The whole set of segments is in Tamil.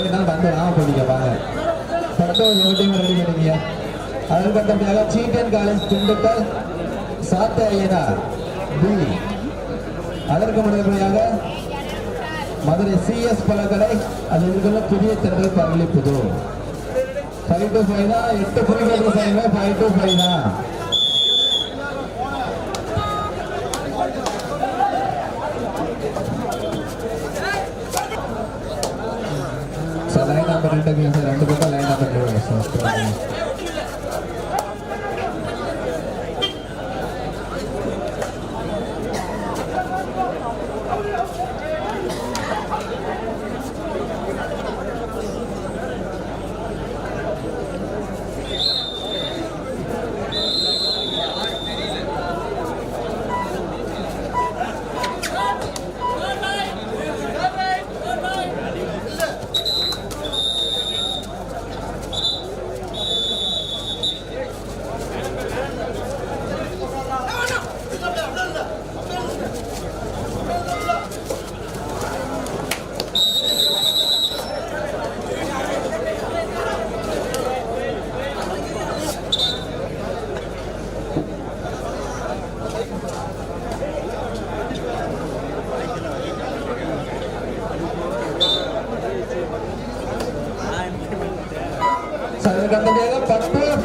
இருந்தாலும் வந்து வாங்க போனீங்க வாங்க பட்டம் ஓட்டியும் ரெடி பண்ணிங்க அதுக்கடுத்தபடியாக சீட்டன் காலேஜ் திண்டுக்கல் சாத்த ஐயனார் பி அதற்கு முன்னபடியாக மதுரை சிஎஸ் பழக்கடை அது இதுக்குள்ள புதிய தென்றல் பரளிப்புதூர் ஃபைவ் டு ஃபைவ் தான் எட்டு புரிகிறது செய்யுங்க ஃபைவ் டு ஃபைவ் தான் சார் லைன் நம்பர் ரெண்டு சார் ரெண்டு பக்கம் line P S sir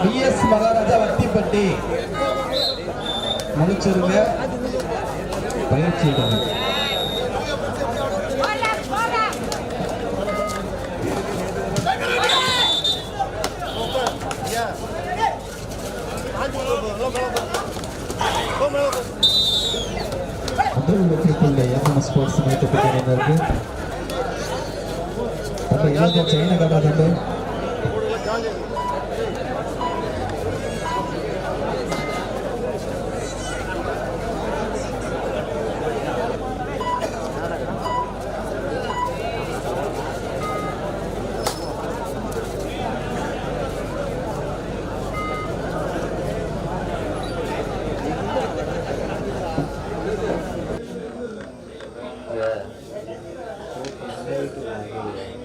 P S Maharaja Vathipatti முடிச்சிருங்க பயிற்சி முதல் வெற்றிக்குள்ள எம்எம் ஸ்போர்ட்ஸ் மீட்டு இருக்கு தம்பி இளஞ்ச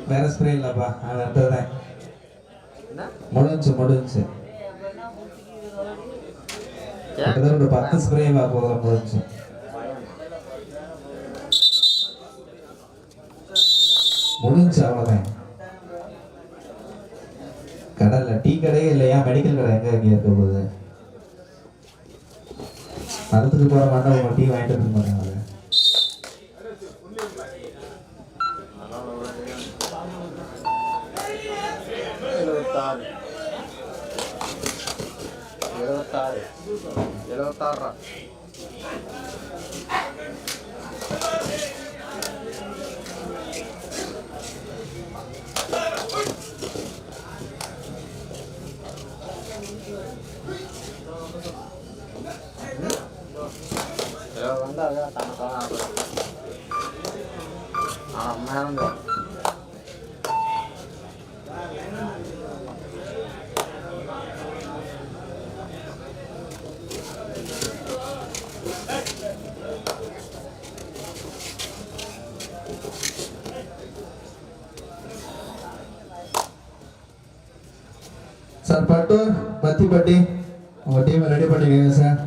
வேற ஸ்ப்ரே இல்லப்பா அது அடுத்ததுதான். முடிஞ்சு முடிஞ்சு ஒரு பத்து ஸ்ப்ரே போதும் முடிஞ்சு முடிஞ்சு அவ்வளோதான் கடல்ல டீ கடையே இல்லையா? மெடிக்கல் கடை எங்க இங்க இருக்க போகுது மரத்துக்கு போற மாட்டா உங்க டீ வாங்கிட்டு இருக்க மாட்டாங்க Utara. Ya, enggak, enggak, ya, tanah-tanah apa? Enggak. Pattur Pathippatti உங்க டீம் ரெடி பண்ணிக்கோங்க சார்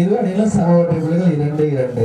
இரு அணியிலும் சமவெற்றி புள்ளிகள் இரண்டு இரண்டு.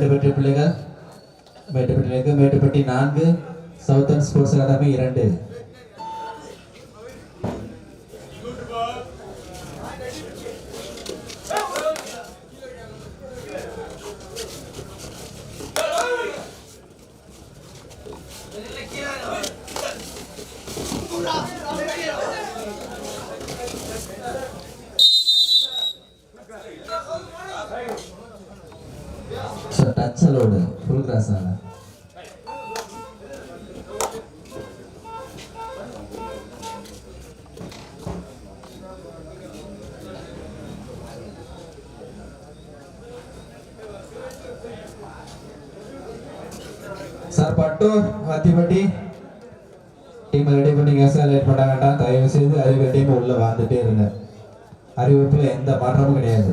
இரண்டு பிள்ளைகள். மேட்டுப்பட்டி மேட்டுப்பட்டியிலிருந்து மேட்டுப்பட்டி நான்கு சவுத்தன் ஸ்போர்ட்ஸ் அகாடமி இரண்டு. பட்டூர் அத்திப்பட்டி டீம் ரெடி பண்ணிங்க சார் லேட் பண்ண வேண்டாம் தயவு செய்து அறிவு டீம் உள்ள வந்துட்டே இருங்க அறிவிப்பில் எந்த மாற்றமும் கிடையாது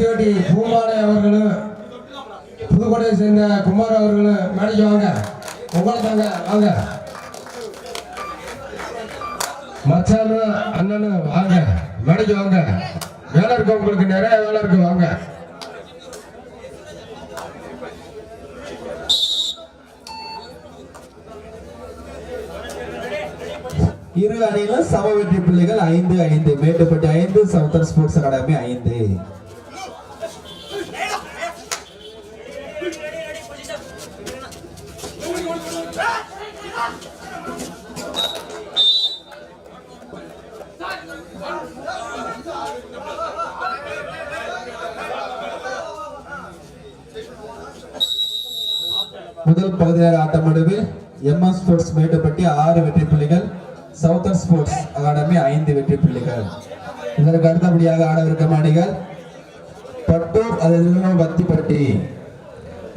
மத்தியோட்டி பூமாலை அவர்களும் புதுக்கோட்டையை சேர்ந்த குமார் அவர்களும் மேடைக்கு வாங்க. உங்களை தாங்க வாங்க. மச்சானும் அண்ணனும் வாங்க. மேடைக்கு வாங்க. வேலை இருக்கு உங்களுக்கு நிறைய வேலை இருக்கு வாங்க. இரு அணியிலும் சம வெற்றி பிள்ளைகள் ஐந்து ஐந்து மேட்டுப்பட்டி ஐந்து சவுத்தர் ஸ்போர்ட்ஸ் அகாடமி ஐந்து. முதல் பகுதியாக ஆட்டம் முடிவில் எம்எஸ் ஸ்போர்ட்ஸ் மேட்டுப்பட்டி ஆறு வெற்றி புள்ளிகள் சவுத்தர் ஸ்போர்ட்ஸ் அகாடமி ஐந்து வெற்றி புள்ளிகள். இதற்கு அடுத்தபடியாக ஆடவிருக்கும் அணிகள் பட்டூர் அது எதிர்கொள்ளும் பத்திப்பட்டி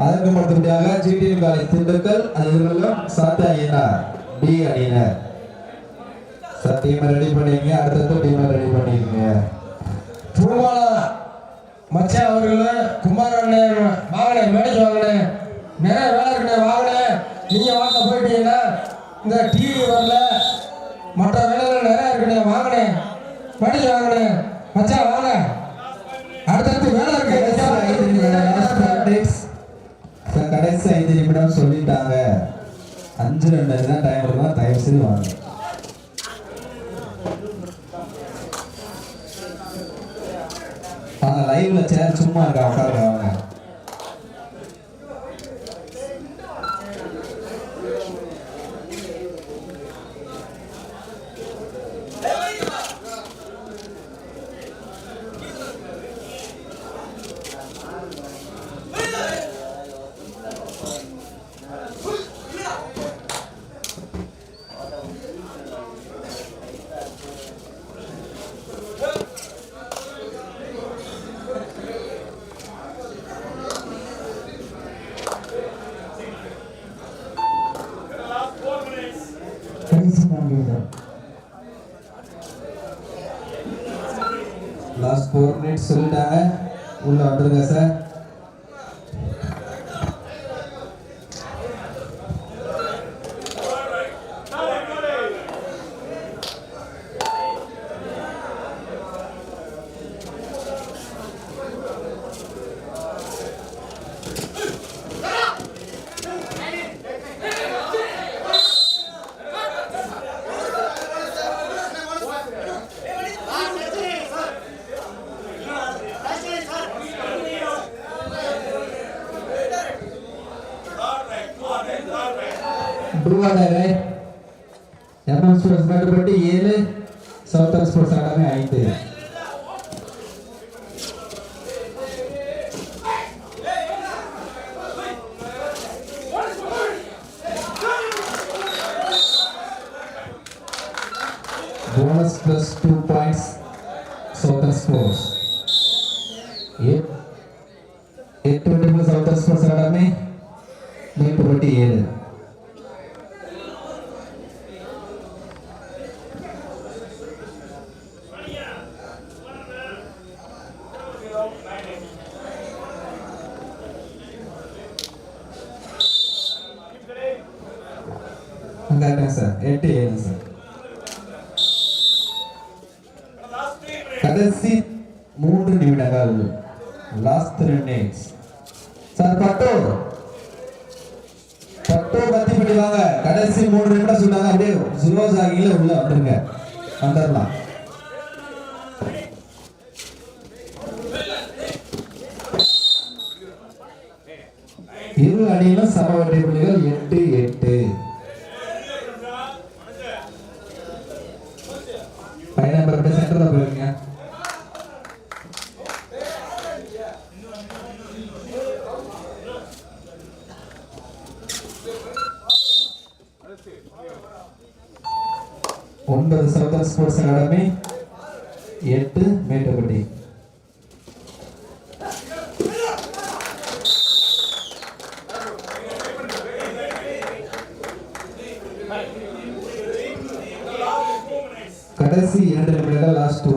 அதற்கு அடுத்தபடியாக ஜிடிஎம் காலேஜ் திண்டுக்கல் அது எதிர்கொள்ளும் சாத்தா ஐயனார் டி அணியினர். சார் டீமை ரெடி பண்ணிங்க அடுத்தது டீமை ரெடி பண்ணிக்கங்க பூமாலா மச்சான் அவர்களும் குமார் அண்ணன் வாங்கினே மேடைக்கு வாங்கினேன் நிறைய வேலை இருக்குண்ணே வாங்கினே நீங்க வாங்க போயிட்டீங்கன்னா இந்த டிவி வரல. மற்ற வேலைகள் நிறைய இருக்குண்ணே வாங்கினே மேடைக்கு வாங்கினே மச்சான் வாங்க. அடுத்தடுத்து வேலை இருக்கு. கடைசி ஐந்து நிமிடம் சொல்லிட்டாங்க. அஞ்சு ரெண்டு தான் டைம் இருக்கும் தயவு செய்து வாங்க. வாங்க லைவ்ல சேர் சும்மா இருக்கா உட்காருங்க வாங்க கடைசி நான்கு நிமிடம். லாஸ்ட் ஃபோர் மினிட்ஸ் சொல்லிட்டாங்க. உள்ள வந்துருங்க சார் ಟೂ ಆಡವೆ ಜರ್ಮನ್ ಸ್ಪೋರ್ಟ್ಸ್ ಬಂದುಬಿಟ್ಟು ಏಳು ಸೌತರ್ನ್ ಸ್ಪೋರ್ಟ್ಸ್ ಅಕಾಡೆಮಿ ಆಯಿತು bonus plus 2 points Southern scores. 8 கடைசி மூன்று நிமிடங்கள் லாஸ்ட் மினிட்ஸ் சார் பட்டோ பட்டோ பத்தி பண்ணிவாங்க கடைசி மூணு நிமிடம் சொன்னாங்க. அப்படியே சுலோ ஆகியில உள்ள வந்துருங்க. வந்துடலாம். இரு அணியிலும் சம வட்டி புள்ளிகள் எட்டு எட்டு பையன் நம்பர் அப்படியே சென்டர்ல போயிருங்க ஒன்பது சவுதர் ஸ்போர்ட்ஸ் அகாடமி எட்டு மேட்டுப்பட்டி கடைசி இரண்டு நிமிடங்கள் last two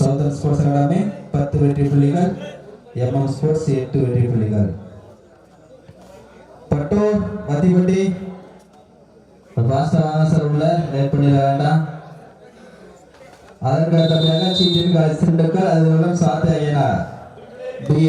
minutes sports academy பத்து வெற்றி புள்ளிகள். எம்எம் ஸ்போர்ட்ஸ் எட்டு வெற்றி புள்ளிகள். பட்டோர் மத்திப்பட்டி ஃபாஸ்ட்டாக வாங்க சார் உள்ள லேட் பண்ணிட வேண்டாம். அதற்கு அடுத்தபடியாக சீட்டின் சிண்டுக்கள் அது மூலம் சாத்து ஐயனார் டி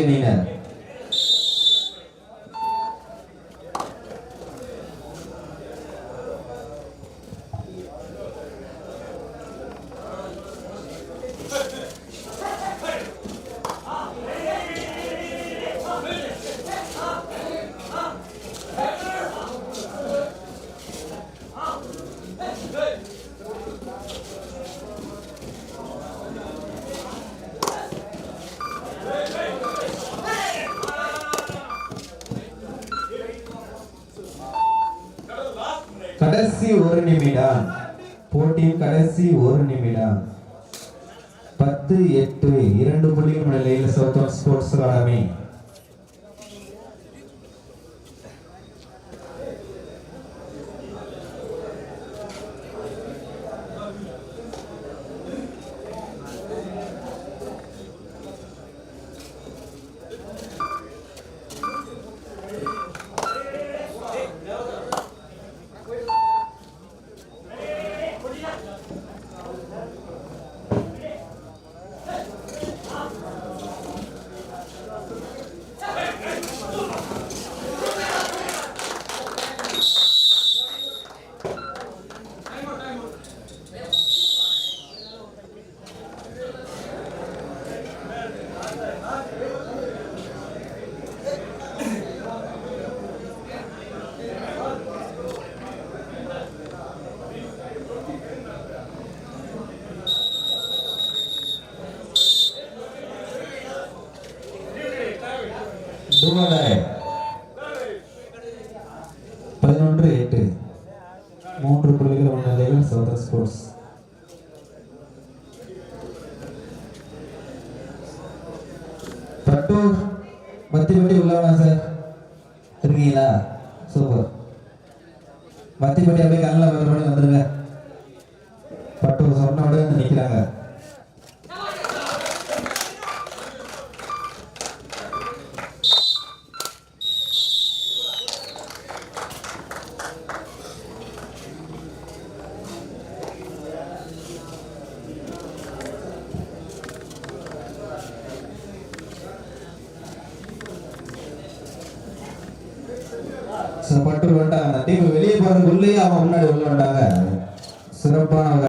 பத்து எட்டு இரண்டு புள்ளிகள் நிலையில் சவுத்தன் ஸ்போர்ட்ஸ் அகாடமி துருவனரை பதினொன்று எட்டு. மூன்று புள்ளிகள் முன்னிலையில் சௌதர் ஸ்போர்ட்ஸ் பட்டூர் மத்தி பட்டி உள்ளவனா சார் இருக்கீங்களா? சூப்பர் மத்தி பட்டி அப்படியே கண்ணில் பத்திர வந்துருங்க. பட்டூர் சொன்ன உடனே நிற்கிறாங்க